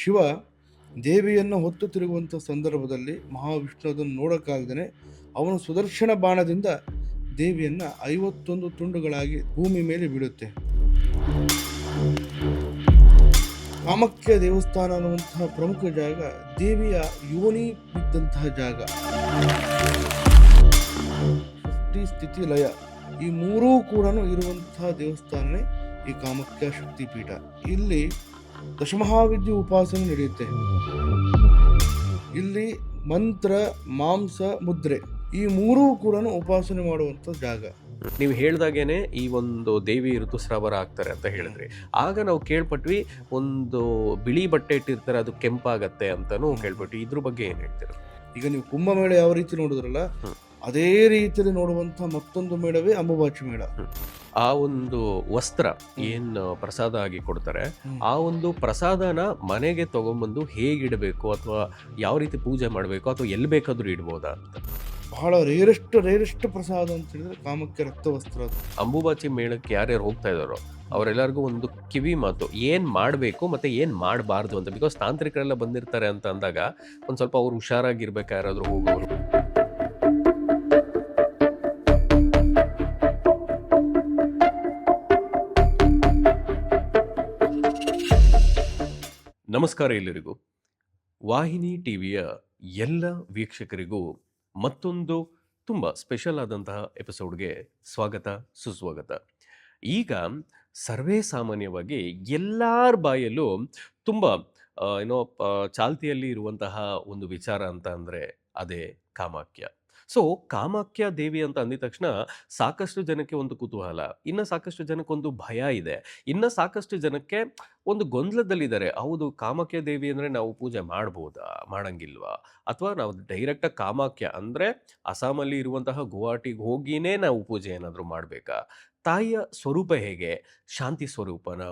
ಶಿವ ದೇವಿಯನ್ನು ಹೊತ್ತು ತಿರುಗುವಂಥ ಸಂದರ್ಭದಲ್ಲಿ ಮಹಾವಿಷ್ಣುವುದನ್ನು ನೋಡೋಕ್ಕಾಗದೇ ಅವನು ಸುದರ್ಶನ ಬಾಣದಿಂದ ದೇವಿಯನ್ನು ಐವತ್ತೊಂದು ತುಂಡುಗಳಾಗಿ ಭೂಮಿ ಮೇಲೆ ಬೀಳುತ್ತೆ. ಕಾಮಕ್ಯ ದೇವಸ್ಥಾನ ಅನ್ನುವಂತಹ ಪ್ರಮುಖ ಜಾಗ ದೇವಿಯ ಯೋನಿ ಬಿದ್ದಂತಹ ಜಾಗ. ಶಕ್ತಿ, ಸ್ಥಿತಿ, ಲಯ ಈ ಮೂರೂ ಕೂಡ ಇರುವಂತಹ ದೇವಸ್ಥಾನನೇ ಈ ಕಾಮಕ್ಯ ಶಕ್ತಿಪೀಠ. ಇಲ್ಲಿ ದಶಮಹಾವಿದ್ಯೆ ಉಪಾಸನೆ ನಡೆಯುತ್ತೆ. ಇಲ್ಲಿ ಮಂತ್ರ ಮಾಂಸ ಮುದ್ರೆ ಈ ಮೂರೂ ಕೂಡ ಉಪಾಸನೆ ಮಾಡುವಂಥ ಜಾಗ. ನೀವು ಹೇಳ್ದಾಗೇನೆ ಈ ಒಂದು ದೇವಿ ಋತುಸ್ರಾವರ ಆಗ್ತಾರೆ ಅಂತ ಹೇಳಿದ್ರಿ. ಆಗ ನಾವು ಕೇಳ್ಪಟ್ವಿ ಒಂದು ಬಿಳಿ ಬಟ್ಟೆ ಇಟ್ಟಿರ್ತಾರೆ ಅದು ಕೆಂಪಾಗತ್ತೆ ಅಂತಾನು ಕೇಳ್ಪಟ್ವಿ. ಇದ್ರ ಬಗ್ಗೆ ಏನು ಹೇಳ್ತೀರ? ಈಗ ನೀವು ಕುಂಭಮೇಳ ಯಾವ ರೀತಿ ನೋಡಿದ್ರಲ್ಲ. ಅದೇ ರೀತಿಯಲ್ಲಿ ನೋಡುವಂಥ ಮತ್ತೊಂದು ಮೇಳವೇ ಅಂಬುಬಾಚಿ ಮೇಳ. ಆ ಒಂದು ವಸ್ತ್ರ ಏನು ಪ್ರಸಾದ ಆಗಿ ಕೊಡ್ತಾರೆ ಆ ಒಂದು ಪ್ರಸಾದನ ಮನೆಗೆ ತಗೊಂಬಂದು ಹೇಗಿಡಬೇಕು ಅಥವಾ ಯಾವ ರೀತಿ ಪೂಜೆ ಮಾಡಬೇಕು ಅಥವಾ ಎಲ್ಲಿ ಬೇಕಾದರೂ ಇಡ್ಬೋದಾ ಅಂತ. ಬಹಳ ರೇರೆಸ್ಟ್ ರೇರೆಸ್ಟ್ ಪ್ರಸಾದ ಅಂತ ಹೇಳಿದ್ರೆ ಕಾಮಕ್ಕೆ ರಕ್ತ ವಸ್ತ್ರ ಅಂಬುಬಾಚಿ ಮೇಳಕ್ಕೆ ಯಾರ್ಯಾರು ಹೋಗ್ತಾ ಇದಾರೋ ಅವರೆಲ್ಲರಿಗೂ ಒಂದು ಕಿವಿ ಮಾತು ಏನು ಮಾಡಬೇಕು ಮತ್ತೆ ಏನು ಮಾಡಬಾರ್ದು ಅಂತ. ಬಿಕಾಸ್ ತಾಂತ್ರಿಕರೆಲ್ಲ ಬಂದಿರ್ತಾರೆ ಅಂತ ಅಂದಾಗ ಒಂದು ಸ್ವಲ್ಪ ಅವ್ರು ಹುಷಾರಾಗಿರ್ಬೇಕು ಯಾರಾದ್ರೂ ಹೋಗೋರು ನಮಸ್ಕಾರ ಎಲ್ಲರಿಗೂ. ವಾಹಿನಿ ಟಿವಿಯ ಎಲ್ಲ ವೀಕ್ಷಕರಿಗೂ ಮತ್ತೊಂದು ತುಂಬ ಸ್ಪೆಷಲ್ ಆದಂತಹ ಎಪಿಸೋಡ್ಗೆ ಸ್ವಾಗತ, ಸುಸ್ವಾಗತ. ಈಗ ಸರ್ವೇ ಸಾಮಾನ್ಯವಾಗಿ ಎಲ್ಲರ ಬಾಯಲ್ಲೂ ತುಂಬ ಏನೋ ಚಾಲ್ತಿಯಲ್ಲಿ ಇರುವಂತಹ ಒಂದು ವಿಚಾರ ಅಂತ ಅಂದರೆ ಅದೇ ಕಾಮಾಕ್ಯ ಸೊ ಕಾಮಾಖ್ಯ ದೇವಿ ಅಂತ ಅಂದಿದ ತಕ್ಷಣ ಸಾಕಷ್ಟು ಜನಕ್ಕೆ ಒಂದು ಕುತೂಹಲ. ಇನ್ನು ಸಾಕಷ್ಟು ಜನಕ್ಕೆ ಒಂದು ಭಯ ಇದೆ. ಇನ್ನು ಸಾಕಷ್ಟು ಜನಕ್ಕೆ ಒಂದು ಗೊಂದಲದಲ್ಲಿದ್ದಾರೆ. ಹೌದು, ಕಾಮಾಖ್ಯ ದೇವಿ ಅಂದರೆ ನಾವು ಪೂಜೆ ಮಾಡ್ಬೋದಾ? ಮಾಡಂಗಿಲ್ವಾ? ಅಥವಾ ನಾವು ಡೈರೆಕ್ಟಾಗಿ ಕಾಮಾಖ್ಯ ಅಂದರೆ ಅಸ್ಸಾಮಲ್ಲಿ ಇರುವಂತಹ ಗುವಾಹಟಿಗೆ ಹೋಗಿನೇ ನಾವು ಪೂಜೆ ಏನಾದರೂ ಮಾಡಬೇಕಾ? ತಾಯಿಯ ಸ್ವರೂಪ ಹೇಗೆ? ಶಾಂತಿ ಸ್ವರೂಪನ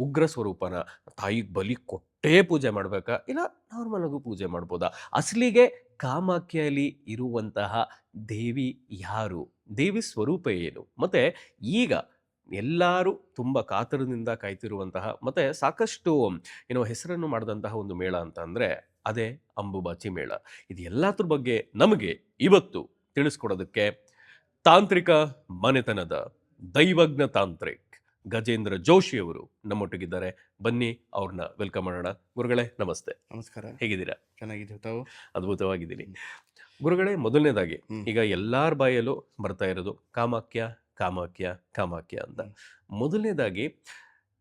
ಉಗ್ರ ಸ್ವರೂಪನ ತಾಯಿಗೆ ಬಲಿ ಕೊಟ್ಟೇ ಪೂಜೆ ಮಾಡಬೇಕಾ? ಇಲ್ಲ, ನಾರ್ಮಲ್ ಆಗೂ ಪೂಜೆ ಮಾಡ್ಬೋದಾ? ಅಸಲಿಗೆ ಕಾಮಾಖ್ಯಲ್ಲಿ ಇರುವಂತಹ ದೇವಿ ಯಾರು? ದೇವಿ ಸ್ವರೂಪ ಏನು? ಮತ್ತೆ ಈಗ ಎಲ್ಲರೂ ತುಂಬ ಕಾತರದಿಂದ ಕಾಯ್ತಿರುವಂತಹ, ಮತ್ತೆ ಸಾಕಷ್ಟು, ಏನೋ ಹೆಸರನ್ನು ಮಾಡಿದಂತಹ ಒಂದು ಮೇಳ ಅಂತ ಅಂದರೆ ಅದೇ ಅಂಬುಬಾಚಿ ಮೇಳ. ಇದು ಎಲ್ಲದ್ರ ಬಗ್ಗೆ ನಮಗೆ ಇವತ್ತು ತಿಳಿಸ್ಕೊಡೋದಕ್ಕೆ ತಾಂತ್ರಿಕ ಮನೆತನದ ದೈವಜ್ಞ ತಾಂತ್ರಿಕ್. ಗಜೇಂದ್ರ ಜೋಶಿ ಅವರು ನಮ್ಮೊಟ್ಟಿಗಿದ್ದಾರೆ. ಬನ್ನಿ ಅವ್ರನ್ನ ವೆಲ್ಕಮ್ ಮಾಡೋಣ. ಗುರುಗಳೇ ನಮಸ್ತೆ. ನಮಸ್ಕಾರ. ಹೇಗಿದ್ದೀರಾ? ಚೆನ್ನಾಗಿದ್ದೀವಿ ತಾವು? ಅದ್ಭುತವಾಗಿದ್ದೀನಿ. ಗುರುಗಳೇ ಮೊದಲನೇದಾಗಿ ಈಗ ಎಲ್ಲಾರ ಬಾಯಲ್ಲೂ ಬರ್ತಾ ಇರೋದು ಕಾಮಾಖ್ಯ ಕಾಮಾಖ್ಯ ಕಾಮಾಖ್ಯ ಅಂತ. ಮೊದಲನೇದಾಗಿ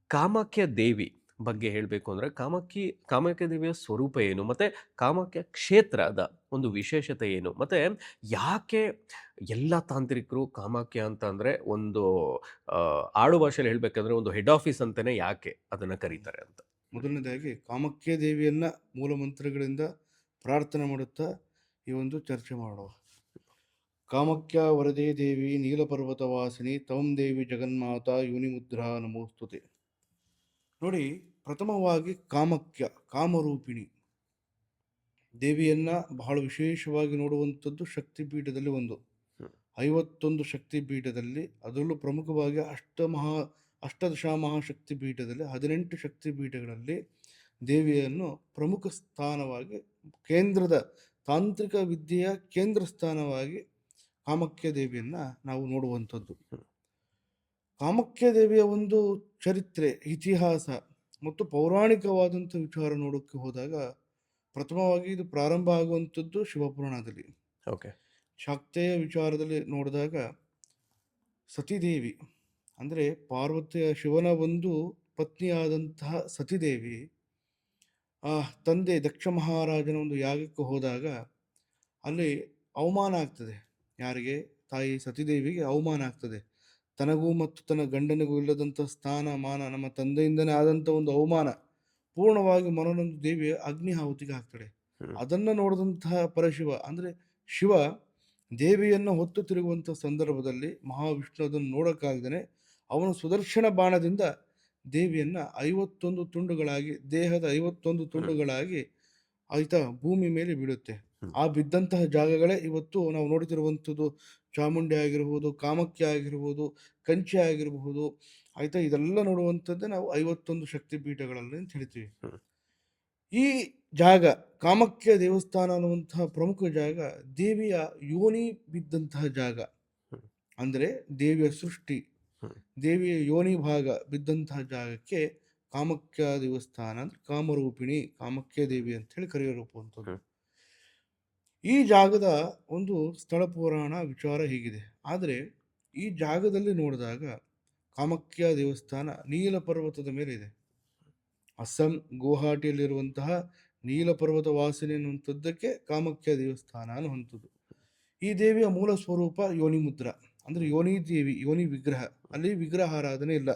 ಕಾಮಾಕ್ಯ ದೇವಿ ಬಗ್ಗೆ ಹೇಳಬೇಕು ಅಂದರೆ ಕಾಮಾಕ್ಷಿ ಕಾಮಾಕ್ಯ ದೇವಿಯ ಸ್ವರೂಪ ಏನು? ಮತ್ತು ಕಾಮಾಕ್ಯ ಕ್ಷೇತ್ರದ ಒಂದು ವಿಶೇಷತೆ ಏನು? ಮತ್ತು ಯಾಕೆ ಎಲ್ಲ ತಾಂತ್ರಿಕರು ಕಾಮಾಕ್ಯ ಅಂತ ಅಂದರೆ ಒಂದು ಆಡು ಭಾಷೆಯಲ್ಲಿ ಹೇಳಬೇಕಂದ್ರೆ ಒಂದು ಹೆಡ್ ಆಫೀಸ್ ಅಂತಲೇ ಯಾಕೆ ಅದನ್ನು ಕರೀತಾರೆ ಅಂತ? ಮೊದಲನೇದಾಗಿ ಕಾಮಕ್ಯ ದೇವಿಯನ್ನು ಮೂಲ ಮಂತ್ರಗಳಿಂದ ಪ್ರಾರ್ಥನೆ ಮಾಡುತ್ತಾ ಈ ಒಂದು ಚರ್ಚೆ ಮಾಡುವ ಕಾಮಕ್ಯ ವರದೇ ದೇವಿ ನೀಲಪರ್ವತ ವಾಸಿನಿ ತವಂ ದೇವಿ ಜಗನ್ಮಾತ, ಯುನಿಮುದ್ರಾ ನಮೋಸ್ತುತೆ. ನೋಡಿ ಪ್ರಥಮವಾಗಿ ಕಾಮಕ್ಯ ಕಾಮರೂಪಿಣಿ. ದೇವಿಯನ್ನು ಬಹಳ ವಿಶೇಷವಾಗಿ ನೋಡುವಂಥದ್ದು ಶಕ್ತಿಪೀಠದಲ್ಲಿ ಒಂದು. ಐವತ್ತೊಂದು ಶಕ್ತಿಪೀಠದಲ್ಲಿ ಅದರಲ್ಲೂ ಪ್ರಮುಖವಾಗಿ ಅಷ್ಟಮಹಾ ಅಷ್ಟದಶ ಮಹಾಶಕ್ತಿ ಪೀಠದಲ್ಲಿ ಹದಿನೆಂಟು ಶಕ್ತಿ ಪೀಠಗಳಲ್ಲಿ ದೇವಿಯನ್ನು ಪ್ರಮುಖ ಸ್ಥಾನವಾಗಿ ಕೇಂದ್ರದ ತಾಂತ್ರಿಕ ವಿದ್ಯೆಯ ಕೇಂದ್ರ ಸ್ಥಾನವಾಗಿ ಕಾಮಕ್ಯ ದೇವಿಯನ್ನು ನಾವು ನೋಡುವಂಥದ್ದು. ಕಾಮಕ್ಯ ದೇವಿಯ ಒಂದು ಚರಿತ್ರೆ ಇತಿಹಾಸ ಮತ್ತು ಪೌರಾಣಿಕವಾದಂಥ ವಿಚಾರ ನೋಡೋಕ್ಕೆ ಹೋದಾಗ ಪ್ರಥಮವಾಗಿ ಇದು ಪ್ರಾರಂಭ ಆಗುವಂಥದ್ದು ಶಿವಪುರಾಣದಲ್ಲಿ. ಓಕೆ. ಶಾಕ್ತೆಯ ವಿಚಾರದಲ್ಲಿ ನೋಡಿದಾಗ ಸತೀದೇವಿ ಅಂದರೆ ಪಾರ್ವತಿಯ ಶಿವನ ಒಂದು ಪತ್ನಿಯಾದಂತಹ ಸತಿದೇವಿ ಆ ತಂದೆ ದಕ್ಷ ಮಹಾರಾಜನ ಒಂದು ಯಾಗಕ್ಕೆ ಹೋದಾಗ ಅಲ್ಲಿ ಅವಮಾನ ಆಗ್ತದೆ. ಯಾರಿಗೆ? ತಾಯಿ ಸತೀದೇವಿಗೆ ಅವಮಾನ ಆಗ್ತದೆ. ತನಗೂ ಮತ್ತು ತನ್ನ ಗಂಡನಿಗೂ ಇಲ್ಲದಂಥ ಸ್ಥಾನ ಮಾನ ನಮ್ಮ ತಂದೆಯಿಂದನೇ ಆದಂಥ ಒಂದು ಅವಮಾನ ಪೂರ್ಣವಾಗಿ ಮನನೊಂದು ದೇವಿ ಅಗ್ನಿಹಾಹುತಿಗೆ ಹಾಕ್ತಾಳೆ ಅದನ್ನು ನೋಡಿದಂತಹ ಪರಶಿವ ಅಂದರೆ ಶಿವ ದೇವಿಯನ್ನು ಹೊತ್ತು ತಿರುಗುವಂಥ ಸಂದರ್ಭದಲ್ಲಿ ಮಹಾವಿಷ್ಣು ಅದನ್ನು ನೋಡೋಕ್ಕಾಗದೇ ಅವನು ಸುದರ್ಶನ ಬಾಣದಿಂದ ದೇವಿಯನ್ನು ಐವತ್ತೊಂದು ತುಂಡುಗಳಾಗಿ ದೇಹದ ಐವತ್ತೊಂದು ತುಂಡುಗಳಾಗಿ ಆಯ್ತಾ ಭೂಮಿ ಮೇಲೆ ಬೀಳುತ್ತೆ. ಆ ಬಿದ್ದಂತಹ ಜಾಗಗಳೇ ಇವತ್ತು ನಾವು ನೋಡ್ತಿರುವಂಥದ್ದು ಚಾಮುಂಡಿ ಆಗಿರ್ಬೋದು ಕಾಮಕ್ಯ ಆಗಿರ್ಬೋದು ಕಂಚಿ ಆಗಿರಬಹುದು ಆಯಿತಾ? ಇದೆಲ್ಲ ನೋಡುವಂಥದ್ದೇ ನಾವು ಐವತ್ತೊಂದು ಶಕ್ತಿ ಪೀಠಗಳಲ್ಲಿ ಅಂತ ಹೇಳ್ತೀವಿ. ಈ ಜಾಗ ಕಾಮಕ್ಯ ದೇವಸ್ಥಾನ ಅನ್ನುವಂತಹ ಪ್ರಮುಖ ಜಾಗ ದೇವಿಯ ಯೋನಿ ಬಿದ್ದಂತಹ ಜಾಗ. ಅಂದರೆ ದೇವಿಯ ಸೃಷ್ಟಿ ದೇವಿಯ ಯೋನಿ ಭಾಗ ಬಿದ್ದಂತಹ ಜಾಗಕ್ಕೆ ಕಾಮಕ್ಯ ದೇವಸ್ಥಾನ ಅಂದ್ರೆ ಕಾಮರೂಪಿಣಿ ಕಾಮಕ್ಯ ದೇವಿ ಅಂತ ಹೇಳಿ ಕರೆಯಲ್ಪಡುವಂಥದ್ದು. ಹ್ಮ್. ಈ ಜಾಗದ ಒಂದು ಸ್ಥಳ ಪುರಾಣ ವಿಚಾರ ಹೀಗಿದೆ. ಆದರೆ ಈ ಜಾಗದಲ್ಲಿ ನೋಡಿದಾಗ ಕಾಮಾಖ್ಯ ದೇವಸ್ಥಾನ ನೀಲ ಪರ್ವತದ ಮೇಲೆ ಇದೆ. ಅಸ್ಸಾಂ ಗುವಾಹಟಿಯಲ್ಲಿರುವಂತಹ ನೀಲ ಪರ್ವತ ವಾಸನೆ ಅನ್ನುವಂಥದ್ದಕ್ಕೆ ಕಾಮಾಖ್ಯ ದೇವಸ್ಥಾನ ಅನ್ನುವಂಥದ್ದು ಈ ದೇವಿಯ ಮೂಲ ಸ್ವರೂಪ ಯೋನಿ ಮುದ್ರ ಅಂದ್ರೆ ಯೋನಿ ದೇವಿ ಯೋನಿ ವಿಗ್ರಹ. ಅಲ್ಲಿ ವಿಗ್ರಹ ಆರಾಧನೆ ಇಲ್ಲ.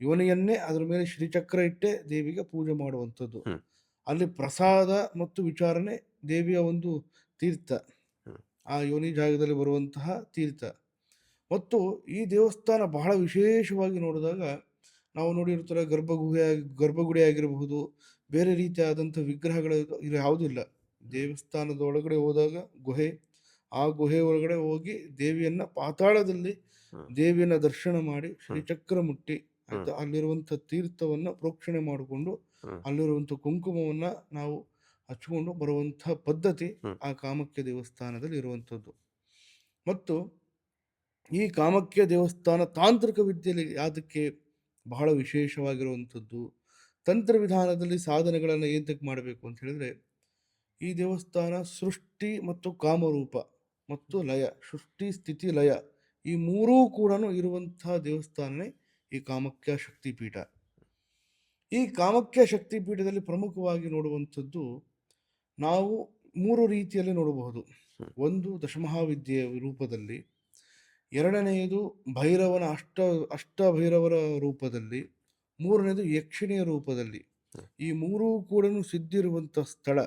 ಯೋನಿಯನ್ನೇ ಅದರ ಮೇಲೆ ಶ್ರೀಚಕ್ರ ಇಟ್ಟೆ ದೇವಿಗೆ ಪೂಜೆ ಮಾಡುವಂಥದ್ದು. ಅಲ್ಲಿ ಪ್ರಸಾದ ಮತ್ತು ವಿಚಾರಣೆ ದೇವಿಯ ಒಂದು ತೀರ್ಥ. ಆ ಯೋನಿ ಜಾಗದಲ್ಲಿ ಬರುವಂತಹ ತೀರ್ಥ. ಮತ್ತು ಈ ದೇವಸ್ಥಾನ ಬಹಳ ವಿಶೇಷವಾಗಿ ನೋಡಿದಾಗ ನಾವು ನೋಡಿರ್ತಾರೆ ಗರ್ಭಗುಹೆ ಗರ್ಭಗುಡಿ ಆಗಿರಬಹುದು ಬೇರೆ ರೀತಿಯಾದಂಥ ವಿಗ್ರಹಗಳು ಇಲ್ಲಿ ಯಾವುದೂ ಇಲ್ಲ. ದೇವಸ್ಥಾನದ ಒಳಗಡೆ ಹೋದಾಗ ಗುಹೆ ಆ ಗುಹೆ ಒಳಗಡೆ ಹೋಗಿ ದೇವಿಯನ್ನ ಪಾತಾಳದಲ್ಲಿ ದೇವಿಯನ್ನು ದರ್ಶನ ಮಾಡಿ ಶ್ರೀಚಕ್ರ ಮುಟ್ಟಿ ಅಂತ ಆಯ್ತಾ ಅಲ್ಲಿರುವಂಥ ತೀರ್ಥವನ್ನ ಪ್ರೋಕ್ಷಣೆ ಮಾಡಿಕೊಂಡು. ಅಲ್ಲಿರುವಂಥ ಕುಂಕುಮವನ್ನ ನಾವು ಹಚ್ಕೊಂಡು ಬರುವಂಥ ಪದ್ಧತಿ ಆ ಕಾಮಕ್ಯ ದೇವಸ್ಥಾನದಲ್ಲಿ ಇರುವಂಥದ್ದು. ಮತ್ತು ಈ ಕಾಮಕ್ಯ ದೇವಸ್ಥಾನ ತಾಂತ್ರಿಕ ವಿದ್ಯೆಯಲ್ಲಿ ಅದಕ್ಕೆ ಬಹಳ ವಿಶೇಷವಾಗಿರುವಂಥದ್ದು ತಂತ್ರ ವಿಧಾನದಲ್ಲಿ ಸಾಧನೆಗಳನ್ನು ಏತಕ್ಕೆ ಮಾಡಬೇಕು ಅಂತ ಹೇಳಿದ್ರೆ ಈ ದೇವಸ್ಥಾನ ಸೃಷ್ಟಿ ಮತ್ತು ಕಾಮರೂಪ ಮತ್ತು ಲಯ ಸೃಷ್ಟಿ ಸ್ಥಿತಿ ಲಯ ಈ ಮೂರೂ ಕೂಡ ಇರುವಂತಹ ದೇವಸ್ಥಾನನೇ ಈ ಕಾಮಕ್ಯ ಶಕ್ತಿಪೀಠ. ಈ ಕಾಮಕ್ಯ ಶಕ್ತಿಪೀಠದಲ್ಲಿ ಪ್ರಮುಖವಾಗಿ ನೋಡುವಂಥದ್ದು ನಾವು ಮೂರು ರೀತಿಯಲ್ಲಿ ನೋಡಬಹುದು. ಒಂದು ದಶಮಹಾವಿದ್ಯೆಯ ರೂಪದಲ್ಲಿ ಎರಡನೆಯದು ಭೈರವನ ಅಷ್ಟ ಅಷ್ಟಭೈರವರ ರೂಪದಲ್ಲಿ ಮೂರನೆಯದು ಯಕ್ಷಿಣಿಯ ರೂಪದಲ್ಲಿ. ಈ ಮೂರೂ ಕೂಡ ಸಿದ್ಧಿರುವಂಥ ಸ್ಥಳ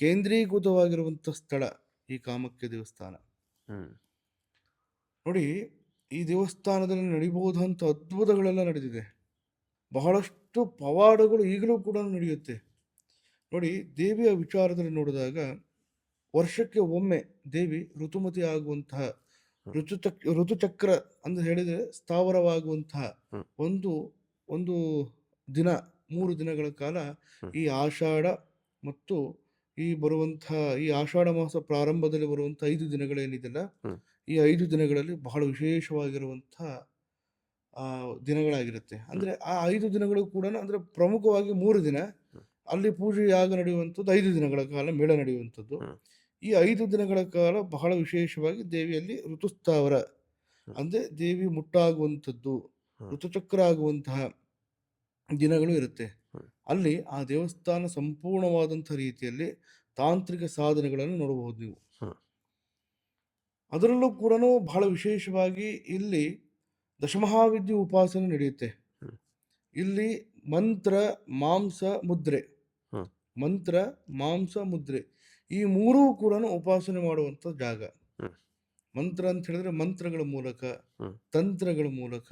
ಕೇಂದ್ರೀಕೃತವಾಗಿರುವಂತಹ ಕೇಂದ್ರೀಕೃತವಾಗಿರುವಂಥ ಸ್ಥಳ ಈ ಕಾಮಕ್ಯ ದೇವಸ್ಥಾನ. ನೋಡಿ ಈ ದೇವಸ್ಥಾನದಲ್ಲಿ ನಡಿಬಹುದಂಥ ಅದ್ಭುತಗಳೆಲ್ಲ ನಡೆದಿದೆ. ಬಹಳಷ್ಟು ಪವಾಡಗಳು ಈಗಲೂ ಕೂಡ ನಡೆಯುತ್ತೆ. ನೋಡಿ ದೇವಿಯ ವಿಚಾರದಲ್ಲಿ ನೋಡಿದಾಗ ವರ್ಷಕ್ಕೆ ಒಮ್ಮೆ ದೇವಿ ಋತುಮತಿ ಆಗುವಂತಹ ಋತುಚಕ್ ಋತುಚಕ್ರ ಅಂತ ಹೇಳಿದರೆ ಸ್ಥಾವರವಾಗುವಂತಹ ಒಂದು ಒಂದು ದಿನ ಮೂರು ದಿನಗಳ ಕಾಲ ಈ ಆಷಾಢ ಮತ್ತು ಈ ಬರುವಂತಹ ಈ ಆಷಾಢ ಮಾಸ ಪ್ರಾರಂಭದಲ್ಲಿ ಬರುವಂಥ ಐದು ದಿನಗಳೇನಿದೆಯಲ್ಲ ಹ್ಮ್. ಈ ಐದು ದಿನಗಳಲ್ಲಿ ಬಹಳ ವಿಶೇಷವಾಗಿರುವಂತಹ ಆ ದಿನಗಳಾಗಿರುತ್ತೆ. ಅಂದ್ರೆ ಆ ಐದು ದಿನಗಳು ಕೂಡ ಅಂದ್ರೆ ಪ್ರಮುಖವಾಗಿ ಮೂರು ದಿನ. ಅಲ್ಲಿ ಪೂಜೆ ಯಾಗ ನಡೆಯುವಂಥದ್ದು ಐದು ದಿನಗಳ ಕಾಲ ಮೇಳ ನಡೆಯುವಂಥದ್ದು. ಈ ಐದು ದಿನಗಳ ಕಾಲ ಬಹಳ ವಿಶೇಷವಾಗಿ ದೇವಿಯಲ್ಲಿ ಋತುಸ್ಥಾವರ ಅಂದರೆ ದೇವಿ ಮುಟ್ಟಾಗುವಂಥದ್ದು ಋತುಚಕ್ರ ಆಗುವಂತಹ ದಿನಗಳು ಇರುತ್ತೆ. ಅಲ್ಲಿ ಆ ದೇವಸ್ಥಾನ ಸಂಪೂರ್ಣವಾದಂಥ ರೀತಿಯಲ್ಲಿ ತಾಂತ್ರಿಕ ಸಾಧನೆಗಳನ್ನು ನೋಡಬಹುದು ನೀವು. ಅದರಲ್ಲೂ ಕೂಡ ಬಹಳ ವಿಶೇಷವಾಗಿ ಇಲ್ಲಿ ದಶಮಹಾವಿದ್ಯೆ ಉಪಾಸನೆ ನಡೆಯುತ್ತೆ. ಇಲ್ಲಿ ಮಂತ್ರ ಮಾಂಸ ಮುದ್ರೆ. ಮಂತ್ರ ಮಾಂಸ ಮುದ್ರೆ ಈ ಮೂರೂ ಕೂಡ ಉಪಾಸನೆ ಮಾಡುವಂಥ ಜಾಗ. ಮಂತ್ರ ಅಂತ ಹೇಳಿದ್ರೆ ಮಂತ್ರಗಳ ಮೂಲಕ ತಂತ್ರಗಳ ಮೂಲಕ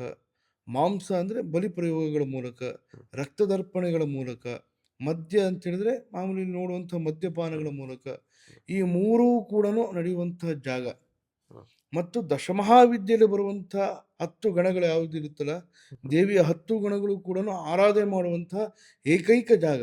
ಮಾಂಸ ಅಂದ್ರೆ ಬಲಿ ಪ್ರಯೋಗಗಳ ಮೂಲಕ ರಕ್ತದರ್ಪಣೆಗಳ ಮೂಲಕ ಮದ್ಯ ಅಂತ ಹೇಳಿದ್ರೆ ಮಾಮೂಲಿ ನೋಡುವಂಥ ಮದ್ಯಪಾನಗಳ ಮೂಲಕ ಈ ಮೂರೂ ಕೂಡ ನಡೆಯುವಂತಹ ಜಾಗ. ಮತ್ತು ದಶಮಹಾವಿದ್ಯೆಯಲ್ಲಿ ಬರುವಂಥ ಹತ್ತು ಗಣಗಳು ಯಾವುದಿರುತ್ತಲ್ಲ ದೇವಿಯ ಹತ್ತು ಗಣಗಳು ಕೂಡ ಆರಾಧನೆ ಮಾಡುವಂತಹ ಏಕೈಕ ಜಾಗ.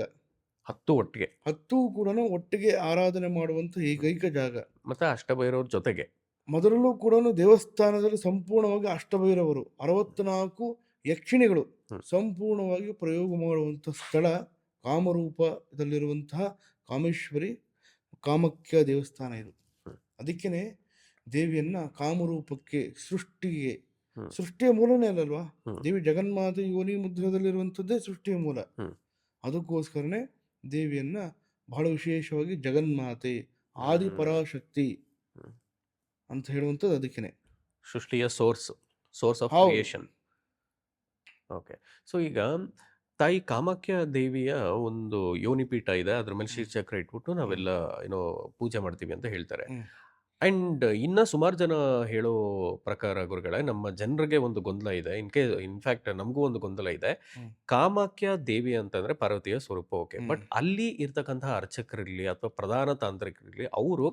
ಹತ್ತು ಒಟ್ಟಿಗೆ. ಹತ್ತು ಕೂಡ ಒಟ್ಟಿಗೆ ಆರಾಧನೆ ಮಾಡುವಂಥ ಏಕೈಕ ಜಾಗ. ಮತ್ತೆ ಅಷ್ಟಭೈರವ್ರ ಜೊತೆಗೆ. ಮೊದಲಲ್ಲೂ ಕೂಡ ದೇವಸ್ಥಾನದಲ್ಲಿ ಸಂಪೂರ್ಣವಾಗಿ ಅಷ್ಟಭೈರವರು ಅರವತ್ನಾಲ್ಕು ಯಕ್ಷಿಣಿಗಳು ಸಂಪೂರ್ಣವಾಗಿ ಪ್ರಯೋಗ ಮಾಡುವಂಥ ಸ್ಥಳ ಕಾಮರೂಪದಲ್ಲಿರುವಂತಹ ಕಾಮೇಶ್ವರಿ ಕಾಮಕ್ಯ ದೇವಸ್ಥಾನ ಇದು. ಅದಕ್ಕೇ ಅದಕ್ಕೇನೆ ದೇವಿಯನ್ನ ಕಾಮರೂಪಕ್ಕೆ ಸೃಷ್ಟಿಗೆ. ಸೃಷ್ಟಿಯ ಮೂಲನೇ ಅಲ್ಲಲ್ವಾ? ದೇವಿ ಜಗನ್ಮಾತೆ ಯೋನಿ ಮುದ್ರದಲ್ಲಿರುವಂಥದ್ದೇ ಸೃಷ್ಟಿಯ ಮೂಲ. ಅದಕ್ಕೋಸ್ಕರನೇ ದೇವಿಯನ್ನ ಬಹಳ ವಿಶೇಷವಾಗಿ ಜಗನ್ಮಾತೆ ಆದಿ ಪರಾಶಕ್ತಿ ಅಂತ ಹೇಳುವಂಥದ್ದು ಅದಕ್ಕೇನೆ. ಸೃಷ್ಟಿಯ source source of. Creation. Okay. So ಈಗ ತಾಯಿ ಕಾಮಾಖ್ಯ ದೇವಿಯ ಒಂದು ಯೋನಿಪೀಠ ಇದೆ. ಅದ್ರ ಮೇಲೆ. ಶ್ರೀಚಕ್ರ ಇಟ್ಬಿಟ್ಟು ನಾವೆಲ್ಲ ಏನೋ ಪೂಜೆ ಮಾಡ್ತೀವಿ ಅಂತ ಹೇಳ್ತಾರೆ. ಅಂಡ್ ಇನ್ನ ಸುಮಾರು ಜನ ಹೇಳೋ ಪ್ರಕಾರ ಗುರುಗಳೇ ನಮ್ಮ ಜನರಿಗೆ ಒಂದು ಗೊಂದಲ ಇದೆ ಇನ್ ಕೇಸ್ ಇನ್ಫ್ಯಾಕ್ಟ್ ನಮಗೂ ಒಂದು ಗೊಂದಲ ಇದೆ ಹ್ಮ್. ಕಾಮಾಖ್ಯ ದೇವಿ ಅಂತಂದ್ರೆ ಪಾರ್ವತಿಯ ಸ್ವರೂಪ ಓಕೆ ಹ್ಮ್. ಬಟ್ ಅಲ್ಲಿ ಇರ್ತಕ್ಕಂತಹ ಅರ್ಚಕರಿರ್ಲಿ ಅಥವಾ ಪ್ರಧಾನ ತಾಂತ್ರಿಕರಿರ್ಲಿ ಅವರು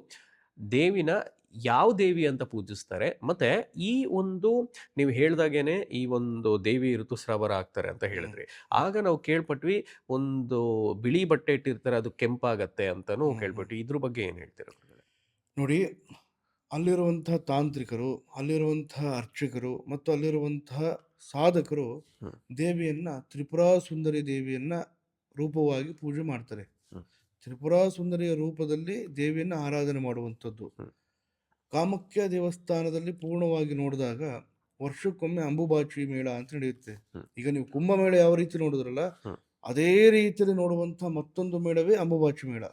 ದೇವಿನ ಯಾವ ದೇವಿ ಅಂತ ಪೂಜಿಸ್ತಾರೆ ಮತ್ತೆ ಈ ಒಂದು ನೀವು ಹೇಳ್ದಾಗೇನೆ ಈ ಒಂದು ದೇವಿ ಋತುಸ್ರಾವರ ಆಗ್ತಾರೆ ಅಂತ ಹೇಳಿದ್ರಿ ಆಗ ನಾವು ಕೇಳ್ಪಟ್ವಿ ಒಂದು ಬಿಳಿ ಬಟ್ಟೆ ಇಟ್ಟಿರ್ತಾರೆ ಅದು ಕೆಂಪಾಗತ್ತೆ ಅಂತಾನು ಹ್ಮ್. ಕೇಳ್ಪಟ್ವಿ ಇದ್ರ ಬಗ್ಗೆ ಏನ್ ಹೇಳ್ತೀರಾ ಗುರುಗಳೇ? ನೋಡಿ ಅಲ್ಲಿರುವಂತಹ ತಾಂತ್ರಿಕರು ಅಲ್ಲಿರುವಂತಹ ಅರ್ಚಕರು ಮತ್ತು ಅಲ್ಲಿರುವಂತಹ ಸಾಧಕರು. ದೇವಿಯನ್ನ ತ್ರಿಪುರಾ ಸುಂದರಿ ದೇವಿಯನ್ನ ರೂಪವಾಗಿ ಪೂಜೆ ಮಾಡ್ತಾರೆ. ತ್ರಿಪುರಾ ಸುಂದರಿಯ ರೂಪದಲ್ಲಿ ದೇವಿಯನ್ನು ಆರಾಧನೆ ಮಾಡುವಂಥದ್ದು. ಕಾಮುಖ್ಯ ಕಾಮಕ್ಯ ದೇವಸ್ಥಾನದಲ್ಲಿ ಪೂರ್ಣವಾಗಿ ನೋಡಿದಾಗ ವರ್ಷಕ್ಕೊಮ್ಮೆ ಅಂಬುಬಾಚಿ ಮೇಳ ಅಂತ ನಡೆಯುತ್ತೆ. ಈಗ ನೀವು ಕುಂಭಮೇಳ ಯಾವ ರೀತಿ ನೋಡಿದ್ರಲ್ಲ ಅದೇ ರೀತಿಯಲ್ಲಿ ನೋಡುವಂಥ ಮತ್ತೊಂದು ಮೇಳವೇ ಅಂಬುಬಾಚಿ ಮೇಳ.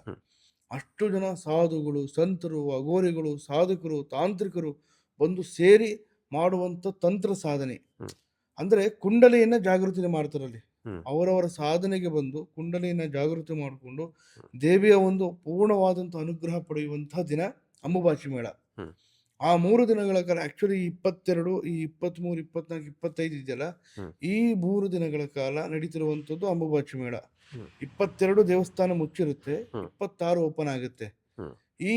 ಅಷ್ಟು ಜನ ಸಾಧುಗಳು ಸಂತರು ಅಘೋರಿಗಳು ಸಾಧಕರು ತಾಂತ್ರಿಕರು ಬಂದು ಸೇರಿ ಮಾಡುವಂತ ತಂತ್ರ ಸಾಧನೆ. ಅಂದರೆ ಕುಂಡಲಿಯನ್ನ ಜಾಗೃತಿ ಮಾಡ್ತಾರಲ್ಲಿ ಅವರವರ ಸಾಧನೆಗೆ ಬಂದು ಕುಂಡಲಿಯನ್ನು ಜಾಗೃತಿ ಮಾಡಿಕೊಂಡು ದೇವಿಯ ಒಂದು ಪೂರ್ಣವಾದಂಥ ಅನುಗ್ರಹ ಪಡೆಯುವಂತಹ ದಿನ ಅಂಬುಭಾಷಿ ಮೇಳ. ಆ ಮೂರು ದಿನಗಳ ಕಾಲ ಆಕ್ಚುಲಿ ಇಪ್ಪತ್ತೆರಡು ಈ ಇಪ್ಪತ್ಮೂರು ಇಪ್ಪತ್ನಾಲ್ಕು ಇಪ್ಪತ್ತೈದು ಇದೆಯಲ್ಲ ಈ ಮೂರು ದಿನಗಳ ಕಾಲ ನಡೀತಿರುವಂಥದ್ದು ಅಂಬುಬಾಚಿ ಮೇಳ. ಇಪ್ಪತ್ತೆರಡು ದೇವಸ್ಥಾನ ಮುಚ್ಚಿರುತ್ತೆ. ಇಪ್ಪತ್ತಾರು ಓಪನ್ ಆಗುತ್ತೆ. ಈ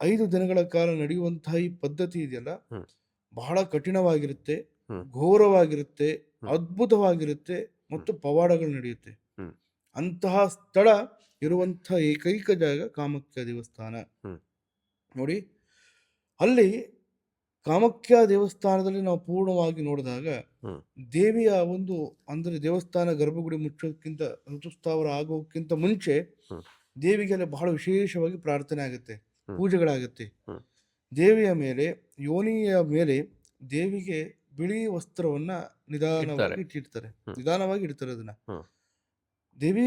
ಐದು ದಿನಗಳ ಕಾಲ ನಡೆಯುವಂತಹ ಈ ಪದ್ಧತಿ ಇದೆಯಲ್ಲ ಬಹಳ ಕಠಿಣವಾಗಿರುತ್ತೆ. ಘೋರವಾಗಿರುತ್ತೆ ಅದ್ಭುತವಾಗಿರುತ್ತೆ ಮತ್ತು ಪವಾಡಗಳು ನಡೆಯುತ್ತೆ. ಅಂತಹ ಸ್ಥಳ ಇರುವಂತಹ ಏಕೈಕ ಜಾಗ ಕಾಮಾಖ್ಯ ದೇವಸ್ಥಾನ. ನೋಡಿ ಅಲ್ಲಿ ಕಾಮಾಖ್ಯ ದೇವಸ್ಥಾನದಲ್ಲಿ ನಾವು ಪೂರ್ಣವಾಗಿ ನೋಡಿದಾಗ. ದೇವಿಯ ಒಂದು ಅಂದ್ರೆ ದೇವಸ್ಥಾನ ಗರ್ಭಗುಡಿ ಮುಚ್ಚೋಕ್ಕಿಂತ ಋತುಸ್ಥಾವರ ಆಗೋಕ್ಕಿಂತ ಮುಂಚೆ. ದೇವಿಗೆ ಅಲ್ಲಿ ಬಹಳ ವಿಶೇಷವಾಗಿ ಪ್ರಾರ್ಥನೆ ಆಗುತ್ತೆ. ಪೂಜೆಗಳಾಗುತ್ತೆ ದೇವಿಯ ಮೇಲೆ ಯೋನಿಯ ಮೇಲೆ ದೇವಿಗೆ ಬಿಳಿ ವಸ್ತ್ರವನ್ನ ನಿಧಾನವಾಗಿ ಇಟ್ಟಿರ್ತಾರೆ ನಿಧಾನವಾಗಿ ಇಡ್ತಾರೆ ಅದನ್ನ ದೇವಿ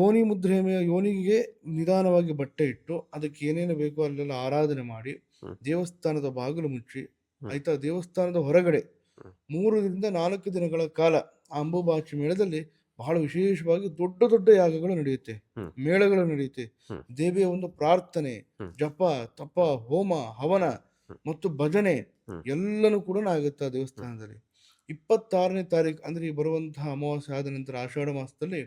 ಯೋನಿ ಮುದ್ರೆ ಯೋನಿಗೆ ನಿಧಾನವಾಗಿ ಬಟ್ಟೆ ಇಟ್ಟು ಅದಕ್ಕೆ ಏನೇನು ಬೇಕೋ ಅಲ್ಲೆಲ್ಲ ಆರಾಧನೆ ಮಾಡಿ. ದೇವಸ್ಥಾನದ ಬಾಗಿಲು ಮುಚ್ಚಿ. ಆಯ್ತಾ ದೇವಸ್ಥಾನದ ಹೊರಗಡೆ. ಮೂರರಿಂದ ನಾಲ್ಕು ದಿನಗಳ ಕಾಲ ಆ ಅಂಬುಬಾಚಿ ಮೇಳದಲ್ಲಿ ಬಹಳ ವಿಶೇಷವಾಗಿ ದೊಡ್ಡ ದೊಡ್ಡ ಯಾಗಗಳು ನಡೆಯುತ್ತೆ. ಮೇಳಗಳು ನಡೆಯುತ್ತೆ. ದೇವಿಯ ಒಂದು ಪ್ರಾರ್ಥನೆ ಜಪ ತಪ ಹೋಮ ಹವನ ಮತ್ತು ಭಜನೆ. ಎಲ್ಲನೂ ಕೂಡ ಆಗುತ್ತೆ ಆ ದೇವಸ್ಥಾನದಲ್ಲಿ. ಇಪ್ಪತ್ತಾರನೇ ತಾರೀಕು ಅಂದ್ರೆ ಈ ಬರುವಂತಹ ಅಮಾವಾಸ್ಯ ಆದ ನಂತರ ಆಷಾಢ ಮಾಸದಲ್ಲಿ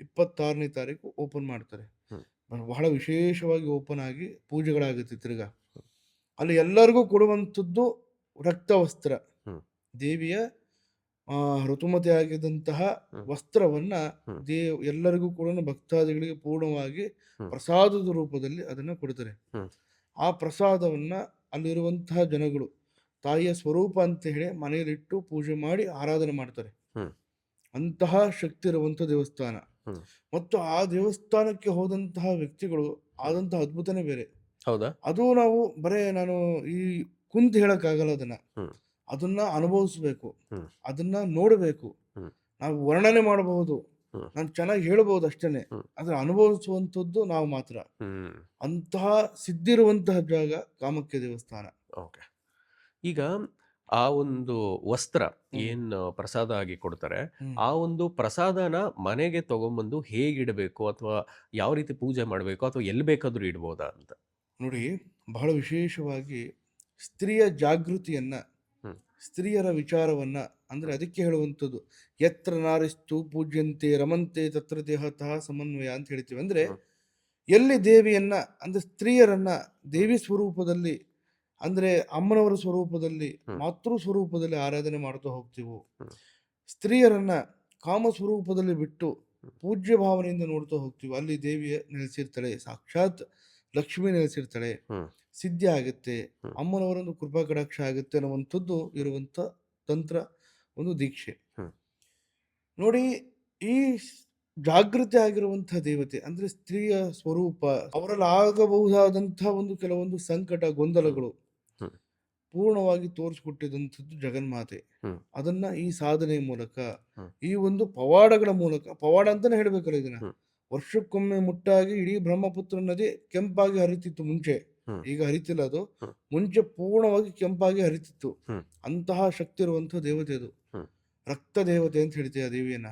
ಇಪ್ಪತ್ತಾರನೇ ತಾರೀಕು ಓಪನ್ ಮಾಡ್ತಾರೆ. ಬಹಳ ವಿಶೇಷವಾಗಿ ಓಪನ್ ಆಗಿ ಪೂಜೆಗಳಾಗುತ್ತೆ ತಿರ್ಗಾ. ಅಲ್ಲಿ ಎಲ್ಲರಿಗೂ ಕೊಡುವಂಥದ್ದು ರಕ್ತ ವಸ್ತ್ರ. ದೇವಿಯ ಋತುಮತಿ ವಸ್ತ್ರವನ್ನ. ದೇವ್ ಎಲ್ಲರಿಗೂ ಕೂಡ ಭಕ್ತಾದಿಗಳಿಗೆ ಪೂರ್ಣವಾಗಿ ಪ್ರಸಾದದ ರೂಪದಲ್ಲಿ ಅದನ್ನ ಕೊಡ್ತಾರೆ. ಆ ಪ್ರಸಾದವನ್ನ ಅಲ್ಲಿರುವಂತಹ ಜನಗಳು ತಾಯಿಯ ಸ್ವರೂಪ ಅಂತ ಹೇಳಿ ಮನೆಯಲ್ಲಿಟ್ಟು ಪೂಜೆ ಮಾಡಿ ಆರಾಧನೆ ಮಾಡ್ತಾರೆ. ಅಂತಹ ಶಕ್ತಿ ಇರುವಂಥ ದೇವಸ್ಥಾನ. ಮತ್ತು ಆ ದೇವಸ್ಥಾನಕ್ಕೆ ಹೋದಂತಹ ವ್ಯಕ್ತಿಗಳು ಆದಂತಹ ಅದ್ಭುತನೇ ಬೇರೆ. ಹೌದಾ ಅದು ನಾವು ಬರೇ ನಾನು ಈ ಕುಂತ್ ಹೇಳಕ್ಕಾಗಲ್ಲ ಅದನ್ನ ಹ್ಮ್. ಅದನ್ನ ಅದನ್ನ ಅನುಭವಿಸ್ಬೇಕು ಹ್ಮ್. ಅದನ್ನ ನೋಡಬೇಕು ಹ್ಮ್. ನಾವು ವರ್ಣನೆ ಮಾಡಬಹುದು ಹ್ಮ್. ನಾನು ಚೆನ್ನಾಗಿ ಹೇಳಬಹುದು ಅಷ್ಟೇನೆ ಹ್ಮ್. ಆದ್ರೆ ಅನುಭವಿಸುವಂಥದ್ದು ನಾವು ಮಾತ್ರ ಹ್ಮ್ ಅಂತಹ ಸಿದ್ಧಿರುವಂತಹ ಜಾಗ ಕಾಮಕ್ಯ ದೇವಸ್ಥಾನ ಓಕೆ ಈಗ ಆ ಒಂದು ವಸ್ತ್ರ ಏನು ಏನ್ ಪ್ರಸಾದ ಆಗಿ ಕೊಡ್ತಾರೆ ಹ್ಮ್. ಆ ಒಂದು ಪ್ರಸಾದನ ಮನೆಗೆ ತಗೊಂಬಂದು ಹೇಗಿಡಬೇಕು ಅಥವಾ ಯಾವ ರೀತಿ ಪೂಜೆ ಮಾಡಬೇಕು ಅಥವಾ ಎಲ್ಲಿ ಬೇಕಾದ್ರೂ ಇಡ್ಬೋದಾ ಅಂತ ನೋಡಿ ಬಹಳ ವಿಶೇಷವಾಗಿ ಸ್ತ್ರೀಯ ಜಾಗೃತಿಯನ್ನ ಸ್ತ್ರೀಯರ ವಿಚಾರವನ್ನ ಅಂದ್ರೆ ಅದಕ್ಕೆ ಹೇಳುವಂಥದ್ದು ಎತ್ರ ನಾರಿಸ್ತು ಪೂಜ್ಯಂತೆ ರಮಂತೆ ತತ್ರ ದೇಹತಃ ಸಮನ್ವಯ ಅಂತ ಹೇಳ್ತೀವಿ. ಅಂದರೆ. ಎಲ್ಲಿ ದೇವಿಯನ್ನ ಅಂದ್ರೆ ಸ್ತ್ರೀಯರನ್ನ ದೇವಿ ಸ್ವರೂಪದಲ್ಲಿ ಅಂದ್ರೆ ಅಮ್ಮನವರ ಸ್ವರೂಪದಲ್ಲಿ ಮಾತೃ ಸ್ವರೂಪದಲ್ಲಿ ಆರಾಧನೆ ಮಾಡ್ತಾ ಹೋಗ್ತೀವೋ ಸ್ತ್ರೀಯರನ್ನು ಸ್ತ್ರೀಯರನ್ನ ಕಾಮ ಸ್ವರೂಪದಲ್ಲಿ ಬಿಟ್ಟು ಪೂಜ್ಯ ಭಾವನೆಯಿಂದ ನೋಡ್ತಾ ಹೋಗ್ತೀವಿ ಅಲ್ಲಿ ದೇವಿಯ ನೆಲೆಸಿರ್ತಾಳೆ. ಸಾಕ್ಷಾತ್ ಲಕ್ಷ್ಮಿ ನೆಲೆಸಿರ್ತಾಳೆ. ಸಿದ್ಧಿ ಆಗುತ್ತೆ. ಅಮ್ಮನವರೊಂದು ಕೃಪಾ ಕಟಾಕ್ಷ ಆಗುತ್ತೆ ಅನ್ನುವಂಥದ್ದು ಇರುವಂತ ತಂತ್ರ ಒಂದು ದೀಕ್ಷೆ. ನೋಡಿ ಈ ಜಾಗೃತಿ ಆಗಿರುವಂತಹ ದೇವತೆ ಅಂದ್ರೆ ಸ್ತ್ರೀಯ ಸ್ವರೂಪ ಅವರಲ್ಲಿ ಆಗಬಹುದಾದಂತಹ ಒಂದು ಕೆಲವೊಂದು ಸಂಕಟ ಗೊಂದಲಗಳು ಪೂರ್ಣವಾಗಿ ತೋರಿಸ್ಕೊಟ್ಟಿದಂಥದ್ದು ಜಗನ್ಮಾತೆ. ಅದನ್ನ ಈ ಸಾಧನೆ ಮೂಲಕ ಈ ಒಂದು ಪವಾಡಗಳ ಮೂಲಕ ಪವಾಡ ಅಂತಾನೆ ಹೇಳ್ಬೇಕಲ್ಲ ಇದನ್ನ. ವರ್ಷಕ್ಕೊಮ್ಮೆ ಮುಟ್ಟಾಗಿ ಇಡೀ ಬ್ರಹ್ಮಪುತ್ರ ನದಿ ಕೆಂಪಾಗಿ ಹರಿತಿತ್ತು ಮುಂಚೆ. ಈಗ ಹರಿತಿಲ್ಲ ಅದು. ಮುಂಚೆ ಪೂರ್ಣವಾಗಿ ಕೆಂಪಾಗಿ ಹರಿತಿತ್ತು. ಅಂತಹ ಶಕ್ತಿ ಇರುವಂತಹ ದೇವತೆ ಅದು. ರಕ್ತ ದೇವತೆ ಅಂತ ಹೇಳ್ತೀವಿ ಆ ದೇವಿಯನ್ನ.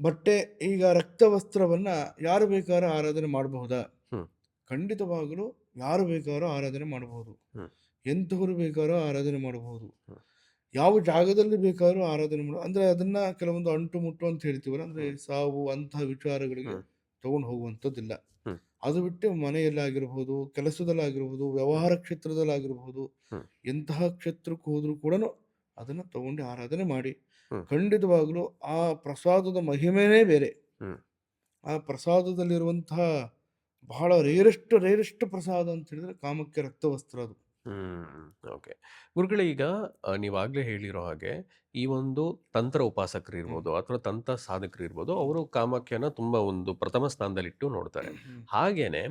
ಬಟ್ಟೆ ಈಗ ರಕ್ತ ವಸ್ತ್ರವನ್ನ ಯಾರು ಬೇಕಾದ್ರೂ ಆರಾಧನೆ ಮಾಡಬಹುದಾ. ಖಂಡಿತವಾಗಲೂ ಯಾರು ಬೇಕಾದ್ರೂ ಆರಾಧನೆ ಮಾಡಬಹುದು ಎಂತಹರು ಎಂತವರು ಬೇಕಾದ್ರೂ ಆರಾಧನೆ ಮಾಡಬಹುದು. ಯಾವ ಜಾಗದಲ್ಲಿ ಬೇಕಾದರೂ ಆರಾಧನೆ ಮಾಡ ಅಂದ್ರೆ ಅದನ್ನ ಕೆಲವೊಂದು ಅಂಟು ಮುಟ್ಟು ಅಂತ ಹೇಳ್ತೀವಲ್ಲ ಅಂದ್ರೆ ಸಾವು ಅಂತಹ ವಿಚಾರಗಳಿಗೆ. ತಗೊಂಡು ಹೋಗುವಂಥದ್ದಿಲ್ಲ. ಅದು ಬಿಟ್ಟು ಮನೆಯಲ್ಲಾಗಿರ್ಬೋದು ಕೆಲಸದಲ್ಲಾಗಿರ್ಬೋದು ವ್ಯವಹಾರ ಕ್ಷೇತ್ರದಲ್ಲಾಗಿರ್ಬೋದು. ಎಂತಹ ಕ್ಷೇತ್ರಕ್ಕೆ ಹೋದರೂ ಕೂಡ ಅದನ್ನು ತಗೊಂಡು ಆರಾಧನೆ ಮಾಡಿ. ಖಂಡಿತವಾಗಲೂ ಆ ಪ್ರಸಾದದ ಮಹಿಮೆನೇ ಬೇರೆ ಆ ಪ್ರಸಾದದಲ್ಲಿರುವಂತಹ ಬಹಳ ರೇರೆಸ್ಟ್ ರೇರೆಸ್ಟ್ ಪ್ರಸಾದ ಅಂತ ಹೇಳಿದ್ರೆ ಕಾಮಕ್ಕೆ ರಕ್ತವಸ್ತ್ರ ಅದು ಹ್ಮ್ ಓಕೆ. ಗುರುಗಳೇ ಈಗ ನೀವಾಗ್ಲೇ ಹೇಳಿರೋ ಹಾಗೆ ಈ ಒಂದು ತಂತ್ರ ಉಪಾಸಕರು ಇರ್ಬೋದು ಅಥವಾ ತಂತ್ರ ಸಾಧಕರು ಇರ್ಬೋದು ಅವರು ಕಾಮಾಖ್ಯನ ತುಂಬಾ ಒಂದು ಪ್ರಥಮ ಸ್ಥಾನದಲ್ಲಿಟ್ಟು ನೋಡ್ತಾರೆ. ಹಾಗೇನೆ